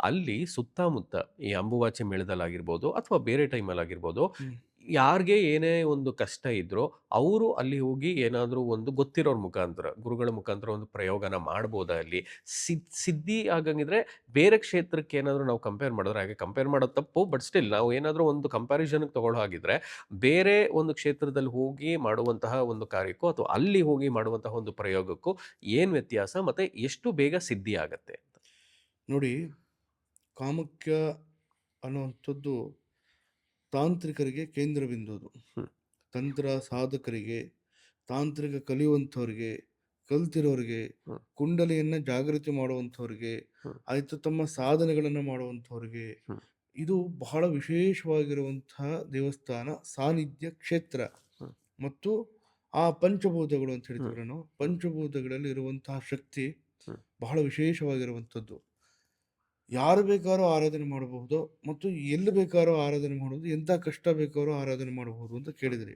ಅಲ್ಲಿ ಸುತ್ತಮುತ್ತ ಈ ಅಂಬುವಾಚಿ ಮೇಳದಲ್ಲಾಗಿರ್ಬೋದು ಅಥವಾ ಬೇರೆ ಟೈಮಲ್ಲಾಗಿರ್ಬೋದು ಹ್ಮ್. ಯಾರಿಗೆ ಏನೇ ಒಂದು ಕಷ್ಟ ಇದ್ರೋ ಅವರು ಅಲ್ಲಿ ಹೋಗಿ ಏನಾದರೂ ಒಂದು ಗೊತ್ತಿರೋರ ಮುಖಾಂತರ, ಗುರುಗಳ ಮುಖಾಂತರ ಒಂದು ಪ್ರಯೋಗನ ಮಾಡ್ಬೋದಾ ಅಲ್ಲಿ? ಸಿದ್, ಸಿದ್ಧಿ ಆಗಂಗಿದ್ರೆ ಬೇರೆ ಕ್ಷೇತ್ರಕ್ಕೆ ಏನಾದರೂ ನಾವು ಕಂಪೇರ್ ಮಾಡಿದ್ರೆ ಹಾಗೆ ಕಂಪೇರ್ ಮಾಡೋದು ತಪ್ಪು ಬಟ್ ಸ್ಟಿಲ್ ನಾವು ಏನಾದರೂ ಒಂದು ಕಂಪ್ಯಾರಿಸನ್ಗೆ ತಗೊಳ್ಳೋ ಹಾಗಿದ್ರೆ ಬೇರೆ ಒಂದು ಕ್ಷೇತ್ರದಲ್ಲಿ ಹೋಗಿ ಮಾಡುವಂತಹ ಒಂದು ಕಾರ್ಯಕ್ಕೂ ಅಥವಾ ಅಲ್ಲಿ ಹೋಗಿ ಮಾಡುವಂತಹ ಒಂದು ಪ್ರಯೋಗಕ್ಕೂ ಏನು ವ್ಯತ್ಯಾಸ ಮತ್ತು ಎಷ್ಟು ಬೇಗ ಸಿದ್ಧಿ ಆಗುತ್ತೆ ನೋಡಿ, ಕಾಮುಖ್ಯ ಅನ್ನುವಂಥದ್ದು ತಾಂತ್ರಿಕರಿಗೆ ಕೇಂದ್ರ ಬಿಂದು ಅದು ತಂತ್ರ ಸಾಧಕರಿಗೆ ತಾಂತ್ರಿಕ ಕಲಿಯುವಂಥವ್ರಿಗೆ ಕಲ್ತಿರೋರಿಗೆ ಕುಂಡಲಿಯನ್ನು ಜಾಗೃತಿ ಮಾಡುವಂಥವ್ರಿಗೆ ಆಯಿತು ಆಯ್ತು ತಮ್ಮ ಸಾಧನೆಗಳನ್ನು ಮಾಡುವಂಥವ್ರಿಗೆ ಇದು ಬಹಳ ವಿಶೇಷವಾಗಿರುವಂತಹ ದೇವಸ್ಥಾನ ಸಾನ್ನಿಧ್ಯ ಕ್ಷೇತ್ರ. ಮತ್ತು ಆ ಪಂಚಭೂತಗಳು ಅಂತ ಹೇಳ್ತೀವಿ ನಾವು ಪಂಚಭೂತಗಳಲ್ಲಿ ಇರುವಂತಹ ಶಕ್ತಿ ಬಹಳ ವಿಶೇಷವಾಗಿರುವಂಥದ್ದು. ಯಾರು ಬೇಕಾದ್ರೂ ಆರಾಧನೆ ಮಾಡಬಹುದು ಮತ್ತು ಎಲ್ಲಿ ಬೇಕಾದ್ರೂ ಆರಾಧನೆ ಮಾಡಬಹುದು ಎಂಥ ಕಷ್ಟ ಬೇಕಾದ್ರೂ ಆರಾಧನೆ ಮಾಡಬಹುದು ಅಂತ ಕೇಳಿದ್ರಿ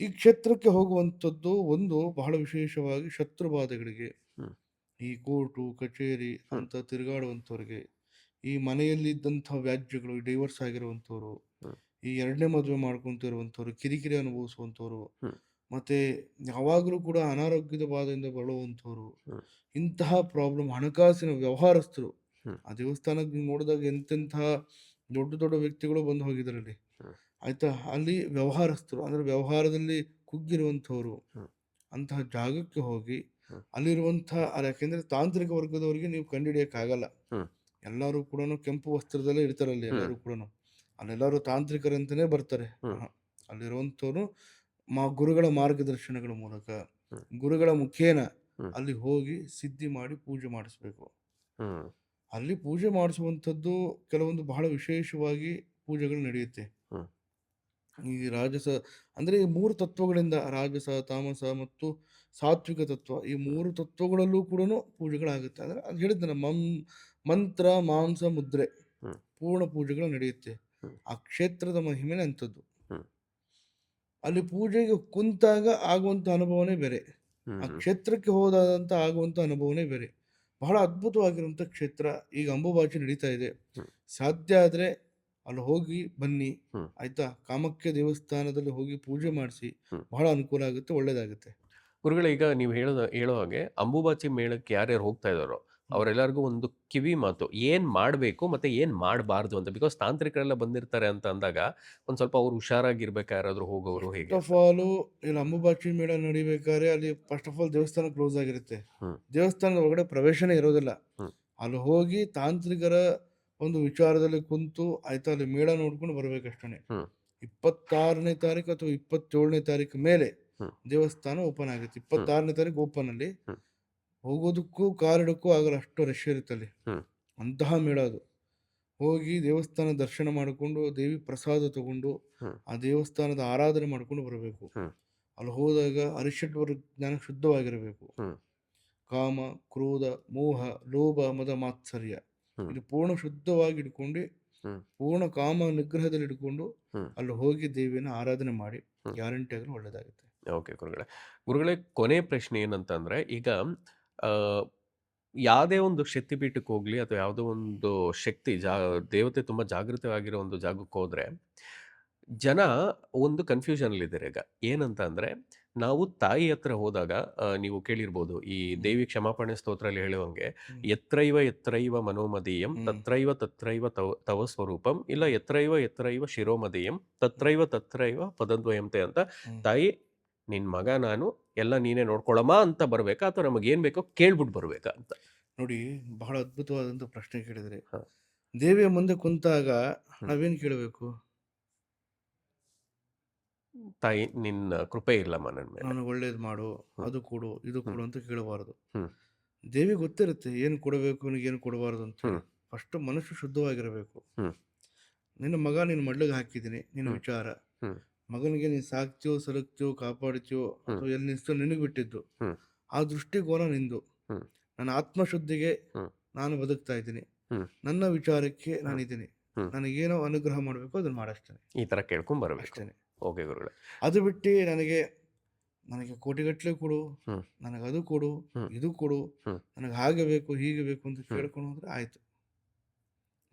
ಈ ಕ್ಷೇತ್ರಕ್ಕೆ ಹೋಗುವಂಥದ್ದು ಒಂದು ಬಹಳ ವಿಶೇಷವಾಗಿ ಹ್ಮ್. ಈ ಕೋರ್ಟು ಕಚೇರಿ ಅಂತ ತಿರುಗಾಡುವಂಥವ್ರಿಗೆ ಈ ಮನೆಯಲ್ಲಿ ಮನೆಯಲ್ಲಿದ್ದಂಥ ವ್ಯಾಜ್ಯಗಳು ಡೈವರ್ಸ್ ಆಗಿರುವಂಥವ್ರು ಈ ಎರಡನೇ ಮದುವೆ ಮಾಡ್ಕೊಂತಿರುವಂಥವ್ರು ಕಿರಿಕಿರಿ ಅನುಭವಿಸುವಂಥವ್ರು. ಮತ್ತೆ ಯಾವಾಗಲೂ ಕೂಡ ಅನಾರೋಗ್ಯದ ಬಾಧೆಯಿಂದ ಬಳಲುವಂಥವ್ರು ಇಂತಹ ಪ್ರಾಬ್ಲಮ್ ಹಣಕಾಸಿನ ವ್ಯವಹಾರಸ್ಥರು. ಆ ದೇವಸ್ಥಾನಕ್ಕೆ ನೋಡಿದಾಗ ಎಂತೆಂತಹ ದೊಡ್ಡ ದೊಡ್ಡ ವ್ಯಕ್ತಿಗಳು ಬಂದು ಹೋಗಿದ್ದಾರೆ ಅಲ್ಲಿ. ಆಯ್ತಾ ಅಲ್ಲಿ ವ್ಯವಹಾರಸ್ಥರು ಅಂದ್ರೆ ವ್ಯವಹಾರದಲ್ಲಿ ಕುಗ್ಗಿರುವಂಥವ್ರು. ಅಂತಹ ಜಾಗಕ್ಕೆ ಹೋಗಿ. ಅಲ್ಲಿರುವಂತಹ ಅಲ್ಲ, ಯಾಕೆಂದ್ರೆ ತಾಂತ್ರಿಕ ವರ್ಗದವರಿಗೆ ನೀವು ಕಂಡುಹಿಡಿಯಕ್ಕಾಗಲ್ಲ. ಎಲ್ಲರೂ ಕೂಡ ಕೆಂಪು ವಸ್ತ್ರದಲ್ಲೇ ಇರ್ತಾರೆ ಅಲ್ಲಿ ಹ್ಮ್. ಎಲ್ಲರೂ ಕೂಡ ಅಲ್ಲೆಲ್ಲರೂ ತಾಂತ್ರಿಕರಂತಾನೆ ಬರ್ತಾರೆ. ಅಲ್ಲಿರುವಂಥವ್ರು ಮಾ ಗುರುಗಳ ಮಾರ್ಗದರ್ಶನಗಳ ಮೂಲಕ ಗುರುಗಳ ಮುಖೇನ ಅಲ್ಲಿ ಹೋಗಿ ಸಿದ್ಧಿ ಮಾಡಿ ಪೂಜೆ ಮಾಡಿಸ್ಬೇಕು ಅಲ್ಲಿ ಪೂಜೆ ಮಾಡಿಸುವಂಥದ್ದು ಕೆಲವೊಂದು ಬಹಳ ವಿಶೇಷವಾಗಿ ಪೂಜೆಗಳು ನಡೆಯುತ್ತೆ. ಈ ರಾಜಸ ಅಂದ್ರೆ ಈ ಮೂರು ತತ್ವಗಳಿಂದ ರಾಜಸ ತಾಮಸ ಮತ್ತು ಸಾತ್ವಿಕ ತತ್ವ ಈ ಮೂರು ತತ್ವಗಳಲ್ಲೂ ಕೂಡ ಪೂಜೆಗಳಾಗುತ್ತೆ. ಅಂದ್ರೆ ಅದು ಹೇಳಿದ್ದೆ ಮಂ ಮಂತ್ರ ಮಾಂಸ ಮುದ್ರೆ ಪೂರ್ಣ ಪೂಜೆಗಳು ನಡೆಯುತ್ತೆ. ಆ ಕ್ಷೇತ್ರದ ಮಹಿಮೆ ಅಂಥದ್ದು. ಅಲ್ಲಿ ಪೂಜೆಗೆ ಕುಂತಾಗ ಆಗುವಂಥ ಅನುಭವನೇ ಬೇರೆ. ಆ ಕ್ಷೇತ್ರಕ್ಕೆ ಹೋದಾದಂಥ ಆಗುವಂತ ಅನುಭವನೇ ಬೇರೆ. ಬಹಳ ಅದ್ಭುತವಾಗಿರುವಂತ ಕ್ಷೇತ್ರ ಈಗ ಅಂಬುಬಾಚಿ ನಡೀತಾ ಇದೆ. ಸಾಧ್ಯ ಆದರೆ ಅಲ್ಲಿ ಹೋಗಿ ಬನ್ನಿ. ಆಯ್ತಾ? ಕಾಮಕ್ಯ ದೇವಸ್ಥಾನದಲ್ಲಿ ಹೋಗಿ ಪೂಜೆ ಮಾಡಿಸಿ ಬಹಳ ಅನುಕೂಲ ಆಗುತ್ತೆ ಒಳ್ಳೇದಾಗುತ್ತೆ. ಗುರುಗಳ ಈಗ ನೀವು ಹೇಳೋ ಹೇಳೋ ಹಾಗೆ ಅಂಬುಬಾಚಿ ಮೇಳಕ್ಕೆ ಯಾರ್ಯಾರು ಹೋಗ್ತಾ ಇದ್ದಾರೋ ಅವರೆಲ್ಲರಿಗೂ ಒಂದು ಕಿವಿ ಮಾತು ಏನ್ ಮಾಡಬೇಕು ಮತ್ತೆ ಏನ್ ಮಾಡಬಾರ್ದು ಅಂತ ಬಿಕಾಸ್ ತಾಂತ್ರಿಕರೆಲ್ಲ ಬಂದಿರ್ತಾರೆ ಅಂತ ಅಂದಾಗ ಒಂದ್ ಸ್ವಲ್ಪ ಅವ್ರು ಹುಷಾರಾಗಿರ್ಬೇಕಾ ಯಾರಾದ್ರೂ ಹೋಗೋರು ಹೇಗೆ ಫಸ್ಟ್ ಆಫ್ ಆಲ್ ಇಲ್ಲಿ ಅಂಬುಬಾಚಿ ಮೇಳ ನಡಿಬೇಕಾದ್ರೆ ಅಲ್ಲಿ ಫಸ್ಟ್ ಆಫ್ ಆಲ್ ದೇವಸ್ಥಾನ ಕ್ಲೋಸ್ ಆಗಿರುತ್ತೆ ಹ್ಮ್. ದೇವಸ್ಥಾನದ ಒಳಗಡೆ ಪ್ರವೇಶನೇ ಇರೋದಿಲ್ಲ ಹ್ಮ್. ಅಲ್ಲಿ ಹೋಗಿ ತಾಂತ್ರಿಕರ ಒಂದು ವಿಚಾರದಲ್ಲಿ ಕುಂತು ಆಯ್ತಾ ಅಲ್ಲಿ ಮೇಳ ನೋಡ್ಕೊಂಡು ಬರ್ಬೇಕಷ್ಟೇ ಹ್ಮ್. ಇಪ್ಪತ್ತಾರನೇ ತಾರೀಕು ಅಥವಾ ಇಪ್ಪತ್ತೇಳನೇ ತಾರೀಕು ಮೇಲೆ ಹ್ಮ್. ದೇವಸ್ಥಾನ ಓಪನ್ ಆಗುತ್ತೆ ಇಪ್ಪತ್ತಾರನೇ ತಾರೀಕು ಓಪನ್ ಅಲ್ಲಿ ಹ್ಮ್. ಹೋಗೋದಕ್ಕೂ ಕಾರಿಡಕ್ಕೂ ಆಗಲ್ಲ ಅಷ್ಟು ರಶ್ ಇರುತ್ತಲ್ಲಿ. ಅಂತಹ ಮೇಳ ಅದು ಹೋಗಿ ದೇವಸ್ಥಾನ ದರ್ಶನ ಮಾಡಿಕೊಂಡು ದೇವಿ ಪ್ರಸಾದ ತಗೊಂಡು ಆ ದೇವಸ್ಥಾನದ ಆರಾಧನೆ ಮಾಡ್ಕೊಂಡು ಬರಬೇಕು. ಅಲ್ಲಿ ಹೋದಾಗ ಅರಿಷಡ್ವರ ಜ್ಞಾನ ಶುದ್ಧವಾಗಿರಬೇಕು. ಕಾಮ ಕ್ರೋಧ ಮೋಹ ಲೋಭ ಮದ ಮಾತ್ಸರ್ಯ. ಇದು ಪೂರ್ಣ ಶುದ್ಧವಾಗಿ ಇಟ್ಕೊಂಡು. ಪೂರ್ಣ ಕಾಮ ನಿಗ್ರಹದಲ್ಲಿ ಇಟ್ಕೊಂಡು. ಅಲ್ಲಿ ಹೋಗಿ ದೇವಿಯನ್ನು ಆರಾಧನೆ ಮಾಡಿ ಗ್ಯಾರಂಟಿ ಆಗಲು ಒಳ್ಳೇದಾಗುತ್ತೆ ಓಕೆ ಗುರುಗಳೇ ಗುರುಗಳೇ ಕೊನೆ ಪ್ರಶ್ನೆ ಏನಂತಂದ್ರೆ ಈಗ ಆ, ಯಾವುದೇ ಒಂದು ಶಕ್ತಿಪೀಠಕ್ಕೆ ಹೋಗ್ಲಿ ಅಥವಾ ಯಾವುದೋ ಒಂದು ಶಕ್ತಿ ಜಾ ದೇವತೆ ತುಂಬ ಜಾಗೃತವಾಗಿರೋ ಒಂದು ಜಾಗಕ್ಕೆ ಹೋದರೆ ಜನ ಒಂದು ಕನ್ಫ್ಯೂಷನಲ್ಲಿದ್ದಾರೆ ಈಗ ಏನಂತ ಅಂದರೆ ನಾವು ತಾಯಿ ಹತ್ರ ಹೋದಾಗ ನೀವು ಕೇಳಿರ್ಬೋದು ಈ ದೇವಿ ಕ್ಷಮಾಪಣೆ ಸ್ತೋತ್ರದಲ್ಲಿ ಹೇಳುವಂಗೆ ಹ್ಮ್. ಎತ್ರೈವ ಎತ್ರೈವ ಮನೋಮದೀಯಂ ಹ್ಮ್. ತತ್ರೈವ ತತ್ರೈವ ತವ ತವ ಸ್ವರೂಪಂ ಇಲ್ಲ ಎತ್ರೈವ ಎತ್ರೈವ ಶಿರೋಮದೀಯಂ ತತ್ರೈವ ತತ್ರೈವ ಪದದ್ವಯಂತೆ ಅಂತ ಹ್ಮ್. ತಾಯಿ ನಿನ್ ಮಗ ನಾನು ಎಲ್ಲ ನೀನೇ ನೋಡ್ಕೊಳಮ್ಮ ಅಂತ ಬರಬೇಕಾ ಅಥವಾ ನಮಗೆ ಏನ್ ಬೇಕೋ ಕೇಳ್ಬಿಟ್ಟು ಬರ್ಬೇಕಾ ಅಂತ ನೋಡಿ ಬಹಳ ಅದ್ಭುತವಾದಂತ ಪ್ರಶ್ನೆ ಕೇಳಿದ್ರೆ. ದೇವಿಯ ಮುಂದೆ ಕುಂತಾಗ ನಾವೇನು ಕೇಳಬೇಕು ತಾಯಿ ನಿನ್ನ ಕೃಪೆ ಇಲ್ಲಮ್ಮ ನನ್ನ ಮೇಲೆ ನಾನು ಒಳ್ಳೇದು ಮಾಡು ಅದು ಕೊಡು ಇದು ಕೊಡು ಅಂತ ಕೇಳಬಾರದು ಹ್ಮ್. ದೇವಿ ಗೊತ್ತಿರುತ್ತೆ ಏನು ಕೊಡಬೇಕು ಏನು ಕೊಡಬಾರದು ಅಂತ ಹ್ಮ್. ಫಸ್ಟ್ ಮನಸ್ಸು ಶುದ್ಧವಾಗಿರಬೇಕು ಹ್ಮ್. ನಿನ್ನ ಮಗ ನಿನ್ನ ಮಡ್ಲಿಗೆ ಹಾಕಿದ್ದೀನಿ ನಿನ್ನ ಹ್ಮ್. ವಿಚಾರ ಹ್ಮ್. ಮಗನಿಗೆ ನೀನು ಸಾಕ್ಚು ಸಲಕ್ಚು ಕಾಪಾಡ್ತೀಯೋ ಅಥವಾ ಎಲ್ಲಿ ನಿಲ್ಸ್ತೋ ನಿನಗೆ ಬಿಟ್ಟಿದ್ದು. ಆ ದೃಷ್ಟಿಕೋನ ನಿಂದು. ನನ್ನ ಆತ್ಮಶುದ್ಧಿಗೆ. ನಾನು ಬದುಕ್ತಾ ಇದ್ದೀನಿ. ನನ್ನ ವಿಚಾರಕ್ಕೆ ನಾನಿದ್ದೀನಿ. ನನಗೇನೋ ಅನುಗ್ರಹ ಮಾಡಬೇಕು ಅದನ್ನ ಮಾಡಷ್ಟೇ ಈ ತರ ಕೇಳ್ಕೊಂಡ್ ಬರಬೇಕು. ಓಕೆ ಗುರುಗಳೇ. ಅದು ಬಿಟ್ಟು ನನಗೆ ನನಗೆ ಕೋಟಿಗಟ್ಟಲೆ ಕೊಡು. ನನಗೆ ಅದು ಕೊಡು. ಇದು ಕೊಡು. ನನಗೆ ಹಾಗೆ ಬೇಕು ಹೀಗೆ ಬೇಕು ಅಂತ ಕೇಳ್ಕೊಂಡು ಹೋದ್ರೆ ಆಯ್ತು.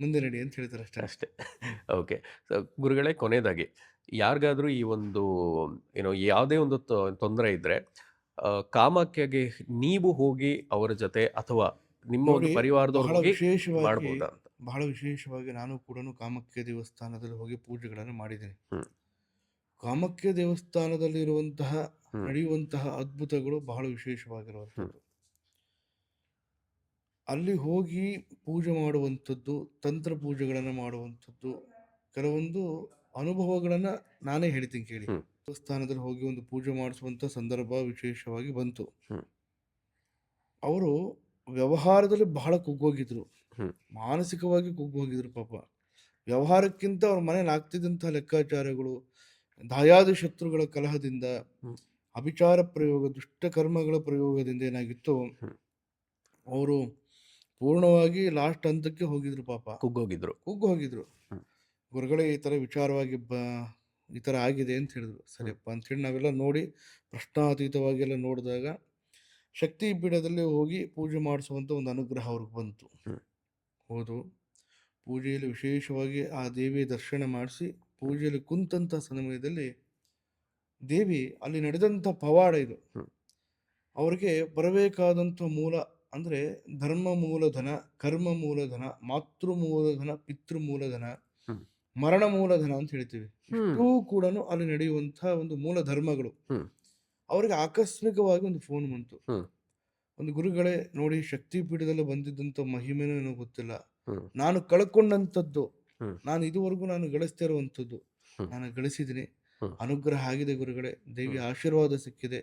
ಮುಂದೆ ನಡಿ ಅಂತ ಹೇಳ್ತಾರೆ ಅಷ್ಟೇ. ಅಷ್ಟೇ. ಓಕೆ. ಸೊ ಗುರುಗಳೇ ಕೊನೆಯದಾಗಿ ಯಾರಿಗಾದ್ರೂ ಈ ಒಂದು ಏನೋ ಯಾವುದೇ ಒಂದು ತೊಂದರೆ ಇದ್ದರೆ ಕಾಮಾಖ್ಯಗೆ ನೀವು ಹೋಗಿ ಅವರ ಜೊತೆ ಅಥವಾ ನಿಮ್ಮ ಒಂದು ನೋಡಿ, ಪರಿವಾರದವ್ರು ಬಹಳ ಹೋಗಿ ವಿಶೇಷವಾಗಿ ಮಾಡ್ಬೋದಾ ಅಂತ ಬಹಳ ವಿಶೇಷವಾಗಿ ನಾನು ಕೂಡ ಕಾಮಕ್ಯ ದೇವಸ್ಥಾನದಲ್ಲಿ ಹೋಗಿ ಪೂಜೆಗಳನ್ನು ಮಾಡಿದ್ದೇನೆ ಹ್ಮ್. ದೇವಸ್ಥಾನದಲ್ಲಿ ದೇವಸ್ಥಾನದಲ್ಲಿರುವಂತಹ ಹ್ಮ್. ನಡೆಯುವಂತಹ ಅದ್ಭುತಗಳು ಬಹಳ ವಿಶೇಷವಾಗಿರುವಂಥದ್ದು ಅಲ್ಲಿ ಹೋಗಿ ಪೂಜೆ ಮಾಡುವಂಥದ್ದು ತಂತ್ರ ಪೂಜೆಗಳನ್ನು ಮಾಡುವಂಥದ್ದು ಕೆಲವೊಂದು ಅನುಭವಗಳನ್ನು ನಾನೇ ಹೇಳ್ತೀನಿ ಕೇಳಿ. ದೇವಸ್ಥಾನದಲ್ಲಿ ಹೋಗಿ ಒಂದು ಪೂಜೆ ಮಾಡಿಸುವಂಥ ಸಂದರ್ಭ ವಿಶೇಷವಾಗಿ ಬಂತು ಅವರು ವ್ಯವಹಾರದಲ್ಲಿ ಬಹಳ ಕುಗ್ಗೋಗಿದ್ರು. ಮಾನಸಿಕವಾಗಿ ಕುಗ್ಗೋಗಿದ್ರು ಪಾಪ ವ್ಯವಹಾರಕ್ಕಿಂತ ಅವ್ರ ಮನೇಲಿ ಆಗ್ತಿದ್ದಂಥ ಲೆಕ್ಕಾಚಾರಗಳು ದಾಯಾದಿ ಶತ್ರುಗಳ ಕಲಹದಿಂದ. ಅಭಿಚಾರ ಪ್ರಯೋಗ ದುಷ್ಟ ಕರ್ಮಗಳ ಪ್ರಯೋಗದಿಂದ ಏನಾಗಿತ್ತು ಅವರು ಪೂರ್ಣವಾಗಿ ಲಾಸ್ಟ್ ಹಂತಕ್ಕೆ ಹೋಗಿದ್ರು ಪಾಪ ಕುಗ್ಗೋಗಿದ್ರು ಕುಗ್ಗು ಹೋಗಿದ್ರು ಹ್ಮ್. ಗುರುಗಳೇ ಈ ಥರ ವಿಚಾರವಾಗಿ ಬ ಈ ಥರ ಆಗಿದೆ ಅಂತ ಹೇಳಿದ್ರು ಸರಿಯಪ್ಪ ಅಂಥೇಳಿ ನಾವೆಲ್ಲ ನೋಡಿ ಪ್ರಶ್ನಾತೀತವಾಗಿ ಎಲ್ಲ ನೋಡಿದಾಗ ಶಕ್ತಿ ಪೀಠದಲ್ಲಿ ಹೋಗಿ ಪೂಜೆ ಮಾಡಿಸುವಂಥ ಒಂದು ಅನುಗ್ರಹ ಅವ್ರಿಗೆ ಬಂತು. ಹೌದು ಪೂಜೆಯಲ್ಲಿ ವಿಶೇಷವಾಗಿ ಆ ದೇವಿಯ ದರ್ಶನ ಮಾಡಿಸಿ ಪೂಜೆಯಲ್ಲಿ ಕುಂತಂಥ ಸಮಯದಲ್ಲಿ ದೇವಿ ಅಲ್ಲಿ ನಡೆದಂಥ ಪವಾಡ ಇದು. ಅವರಿಗೆ ಬರಬೇಕಾದಂಥ ಮೂಲ ಅಂದರೆ ಧರ್ಮ ಮೂಲಧನ ಕರ್ಮ ಮೂಲಧನ ಮಾತೃ ಮೂಲಧನ ಪಿತೃ ಮೂಲಧನ. ಮರಣ ಮೂಲಧನ ಅಂತ ಹೇಳ್ತೀವಿ. ಇಷ್ಟೂ ಕೂಡ ಅಲ್ಲಿ ನಡೆಯುವಂತಹ ಒಂದು ಮೂಲ ಧರ್ಮಗಳು ಅವರಿಗೆ ಆಕಸ್ಮಿಕವಾಗಿ ಒಂದು ಫೋನ್ ಬಂತು. ಒಂದು ಗುರುಗಳೇ ನೋಡಿ ಶಕ್ತಿ ಪೀಠದಲ್ಲಿ ಬಂದಿದ್ದಂತ ಮಹಿಮೆನೂ ನನಗೆ ಗೊತ್ತಿಲ್ಲ. ನಾನು ಕಳ್ಕೊಂಡಂಥದ್ದು. ನಾನು ಇದುವರೆಗೂ ನಾನು ಗಳಿಸ್ತಾ ಇರುವಂಥದ್ದು ನಾನು ಗಳಿಸಿದ್ದೀನಿ. ಅನುಗ್ರಹ ಆಗಿದೆ ಗುರುಗಳೇ. ದೇವಿ ಆಶೀರ್ವಾದ ಸಿಕ್ಕಿದೆ.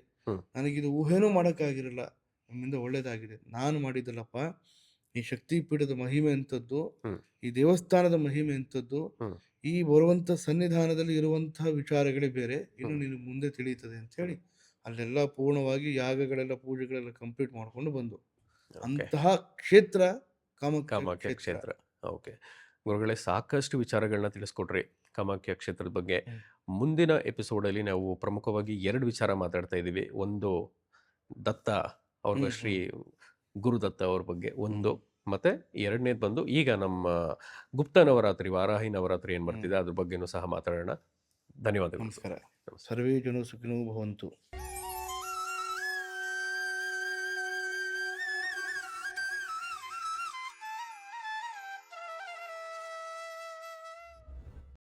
ನನಗಿದು ಊಹೆನೂ ಮಾಡೋಕ್ಕಾಗಿರಲ್ಲ. ನಿಮ್ಮಿಂದ ಒಳ್ಳೇದಾಗಿದೆ. ನಾನು ಮಾಡಿದ್ದಲ್ಲಪ್ಪ ಈ ಶಕ್ತಿ ಪೀಠದ ಮಹಿಮೆ ಅಂಥದ್ದು ಈ ದೇವಸ್ಥಾನದ ಮಹಿಮೆ ಅಂಥದ್ದು ಈ ಬರುವಂತ ಸನ್ನಿಧಾನದಲ್ಲಿ ಇರುವಂತಹ ವಿಚಾರಗಳೇ ಬೇರೆ ಇನ್ನು ನಿನಗೆ ನೀನು ಮುಂದೆ ತಿಳಿಯುತ್ತದೆ ಅಂತ ಹೇಳಿ ಅಲ್ಲೆಲ್ಲ ಪೂರ್ಣವಾಗಿ ಯಾಗಗಳೆಲ್ಲ ಪೂಜೆಗಳೆಲ್ಲ ಕಂಪ್ಲೀಟ್ ಮಾಡ್ಕೊಂಡು ಬಂದು ಅಂತಹ ಕ್ಷೇತ್ರ ಕಾಮಾಖ್ಯ ಕ್ಷೇತ್ರ. ಓಕೆ. ಗುರುಗಳೇ ಸಾಕಷ್ಟು ವಿಚಾರಗಳನ್ನ ತಿಳಿಸ್ಕೊಟ್ರಿ ಕಾಮಾಖ್ಯ ಕ್ಷೇತ್ರದ ಬಗ್ಗೆ. ಮುಂದಿನ ಎಪಿಸೋಡಲ್ಲಿ ನಾವು ಪ್ರಮುಖವಾಗಿ ಎರಡು ವಿಚಾರ ಮಾತಾಡ್ತಾ ಇದ್ದೀವಿ. ಒಂದು ದತ್ತ ಅವ್ರ ಶ್ರೀ ಗುರುದತ್ತ ಅವ್ರ ಬಗ್ಗೆ ಒಂದು. ಮತ್ತೆ ಎರಡನೇದು ಬಂದು ಈಗ ನಮ್ಮ ಗುಪ್ತ ನವರಾತ್ರಿ ವಾರಾಹಿ ನವರಾತ್ರಿ ಏನು ಬರ್ತಿದೆ ಅದ್ರ ಬಗ್ಗೆನೂ ಸಹ ಮಾತಾಡೋಣ. ಧನ್ಯವಾದಗಳು. ನಮಸ್ಕಾರ. ಸರ್ವೇ ಜನ ಸುಖಿನೂ ಭವಂತು.